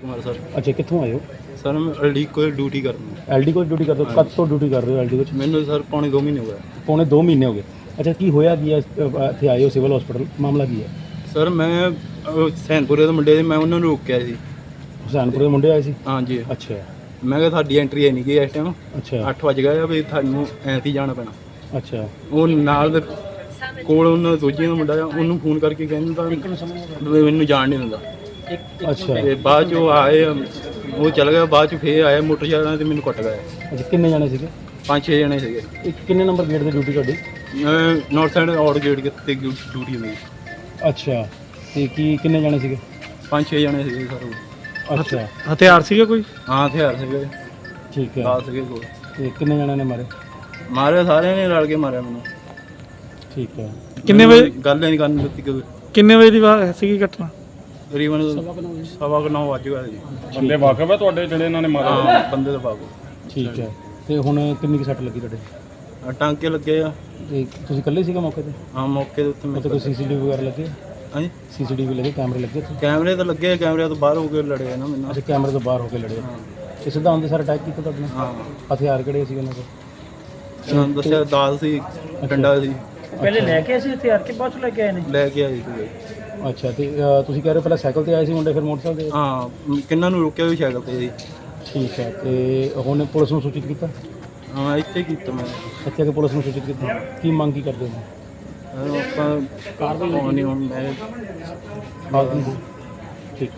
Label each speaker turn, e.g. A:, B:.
A: Kumar sir.
B: ਅੱਛਾ ਕਿੱਥੋਂ ਆਏ ਹੋ?
A: ਸਰ ਮੈਂ ਅਲੀ ਕੋਈ ਡਿਊਟੀ ਕਰਨਾ
B: ਐਲਡੀ ਕੋਲ ਡਿਊਟੀ ਕਰਦੇ ਹੋ? ਕਦ ਤੋਂ ਡਿਊਟੀ ਕਰ ਰਹੇ ਹੋ ਐਲਡੀ ਵਿੱਚ
A: ਮੈਨੂੰ ਸਰ ਪੌਣੇ 2 ਮਹੀਨੇ ਹੋ ਗਏ।
B: ਪੌਣੇ 2 ਮਹੀਨੇ ਹੋ ਗਏ। ਅੱਛਾ ਕੀ ਹੋਇਆ? ਕੀ ਹੈ? ਅ, ਇੱਥੇ ਆਏ ਹੋ ਸਿਵਲ ਹਸਪੀਟਲ? ਮਾਮਲਾ ਕੀ ਹੈ?
A: ਸਰ ਮੈਂ ਅਹ, ਸੈਨਪੁਰੇ ਦੇ ਮੁੰਡੇ ਸੀ ਮੈਂ ਉਹਨਾਂ ਨੂੰ ਰੋਕਿਆ ਸੀ
B: ਹੁਸੈਨਪੁਰ ਦੇ ਮੁੰਡੇ ਆਏ ਸੀ?
A: ਹਾਂਜੀ।
B: ਅੱਛਾ।
A: ਮੈਂ ਕਿਹਾ ਤੁਹਾਡੀ ਐਂਟਰੀ ਹੈ ਨਹੀਂ ਗਈ ਇਸ ਟਾਈਮ
B: ਅੱਛਾ।
A: 8 ਵਜ ਗਏ ਆ ਵੀ ਤੁਹਾਨੂੰ ਐਂਤੀ ਜਾਣਾ ਪੈਣਾ।
B: ਅੱਛਾ।
A: ਉਹ ਨਾਲ ਦੇ ਕੋਲ ਉਹਨਾਂ ਦੂਜੇ ਦਾ ਮੁੰਡਾ ਆ ਉਹਨੂੰ ਫੋਨ ਕਰਕੇ ਕਹਿੰਦਾ ਵੀ ਮੈਨੂੰ ਜਾਣ ਨਹੀਂ ਦਿੰਦਾ।
B: ਅੱਛਾ।
A: ਤੇ ਬਾਅਦ ਚ ਆਏ ਉਹ ਚਲ ਗਿਆ ਬਾਅਦ ਚ ਫੇਰ ਆਇਆ ਮੋਟਰਸਾਈਕਲ ਤੇ ਮੈਨੂੰ ਕੁੱਟ ਗਏ।
B: ਅੱਛਾ ਕਿੰਨੇ ਜਾਣੇ ਸੀਗੇ?
A: ਪੰਜ ਛੇ ਜਣੇ ਸੀਗੇ।
B: ਇਹ ਕਿੰਨੇ ਨੰਬਰ ਗੇਟ ਤੇ ਡਿਊਟੀ ਤੁਹਾਡੀ?
A: ਨਾਰਥ ਸਾਈਡ ਆਊਟ ਗੇਟ ਤੇ ਡਿਊਟੀ ਹੁੰਦੀ
B: ਅੱਛਾ ਤੇ ਕੀ ਕਿੰਨੇ ਜਾਣੇ ਸੀਗੇ?
A: ਪੰਜ ਛੇ ਜਣੇ ਸੀਗੇ ਸਰ। ਉਹ।
B: ਅੱਛਾ।
C: ਹਥਿਆਰ ਸੀਗੇ ਕੋਈ?
A: ਹਾਂ ਹਥਿਆਰ ਸੀਗੇ।
B: ਠੀਕ ਹੈ।
A: ਦਸ ਸੀਗੇ ਕੋਲ
B: ਤੇ ਕਿੰਨੇ ਜਾਣੇ ਨੇ ਮਾਰੇ?
A: ਮਾਰਿਆ ਸਾਰਿਆਂ ਨੇ ਰਲ ਕੇ ਮਾਰਿਆ ਮੈਨੂੰ।
B: ਠੀਕ ਹੈ।
C: ਕਿੰਨੇ ਵਜੇ
A: ਗੱਲ ਹੀ ਨਹੀਂ ਕਰਨ ਦਿੱਤੀ ਕਿ
C: ਕਿੰਨੇ ਵਜੇ ਦੀ ਵਾ- ਸੀਗੀ ਘਟਨਾ?
A: ਤਕਰੀਬਨ ਸਵਾ ਕੁ ਨੌ ਵੱਜ। ਗਿਆ ਸੀ
B: ਬੰਦੇ
D: ਵਾਕਫ ਹੈ ਤੁਹਾਡੇ ਜਿਹੜੇ ਇਹਨਾਂ ਨੇ
A: ਹਾਂ ਬੰਦੇ ਦਾ ਬਾਗੋ
B: ਠੀਕ ਹੈ। ਤੇ ਹੁਣ ਕਿੰਨੀ ਕੁ ਸੱਟ ਲੱਗੀ ਤੁਹਾਡੇ?
A: ਆ ਟਾਂਕੇ ਲੱਗੇ ਆ।
B: ਤੇ ਤੁਸੀਂ ਇਕੱਲੇ ਸੀਗੇ ਮੌਕੇ ਤੇ?
A: ਹਾਂ ਮੌਕੇ ਦੇ ਉੱਤੇ ਮੈਂ
B: ਉੱਥੇ ਕੋਈ ਸੀਸੀਟੀਵੀ ਵਗੈਰਾ ਲੱਗੇ?
A: ਹਾਂਜੀ।
B: ਸੀਸੀਟੀਵੀ ਲੱਗੇ ਕੈਮਰੇ ਲੱਗੇ ਉੱਥੇ?
A: ਕੈਮਰੇ ਤਾਂ ਲੱਗੇ ਆ, ਕੈਮਰਿਆਂ ਤੋਂ ਬਾਹਰ ਹੋ ਕੇ ਲੜੇ ਆ ਨਾ ਮੈਨੂੰ
B: ਅੱਛਾ ਕੈਮਰੇ ਤੋਂ ਬਾਹਰ ਹੋ ਕੇ ਲੜੇ ਤੇ ਸਿੱਧਾ ਆਉਂਦੇ ਸਾਰ ਅਟੈਕ ਕੀਤਾ ਤੁਹਾਡੇ ਨਾਲ?
A: ਹਾਂ।
B: ਹਥਿਆਰ ਕਿਹੜੇ ਸੀ ਉਹਨਾਂ ਕੋਲ
A: ਤੁਹਾਨੂੰ ਦੱਸਿਆ ਦਾਲ ਸੀ ਡੰਡਾ ਸੀ।
C: ਪਹਿਲੇ ਲੈ ਕੇ ਅਸੀਂ ਹਥਿਆਰ ਕੇ ਬਾਅਦ ਚ ਲੈ ਕੇ ਆਏ ਨੇ?
A: ਲੈ ਕੇ ਆਈ ਸੀ।
B: ਅੱਛਾ ਤੇ ਅ, ਤੁਸੀਂ ਕਹਿ ਰਹੇ ਹੋ ਪਹਿਲਾਂ ਸਾਈਕਲ ਤੇ ਆਏ ਸੀ ਮੁੰਡੇ ਫਿਰ ਮੋਟਰਸਾਈਕਲ ਤੇ
A: ਹਾਂ ਮ- ਕਿੰਨਾਂ ਨੂੰ ਰੋਕਿਆ ਵੀ ਸਾਈਕਲ ਤੇ ਸੀ
B: ਠੀਕ ਹੈ ਤੇ ਹੁਣ ਪੁਲਿਸ ਨੂੰ ਸੂਚਿਤ ਕੀਤਾ?
A: ਹਾਂ ਇੱਥੇ ਕੀਤਾ ਮੈਂ।
B: ਇੱਥੇ ਆ ਕੇ ਪੁਲਿਸ ਨੂੰ ਸੂਚਿਤ ਕੀਤਾ? ਕੀ ਮੰਗ ਕੀ ਕਰਦੇ ਹੋ?
A: ਅਹ ਆਪਾਂ ਕਾਰਵਾਈ ਨਹੀਂ ਹੁਣ ਮੈਂ
B: ਬਾਕੀ ਠੀਕ।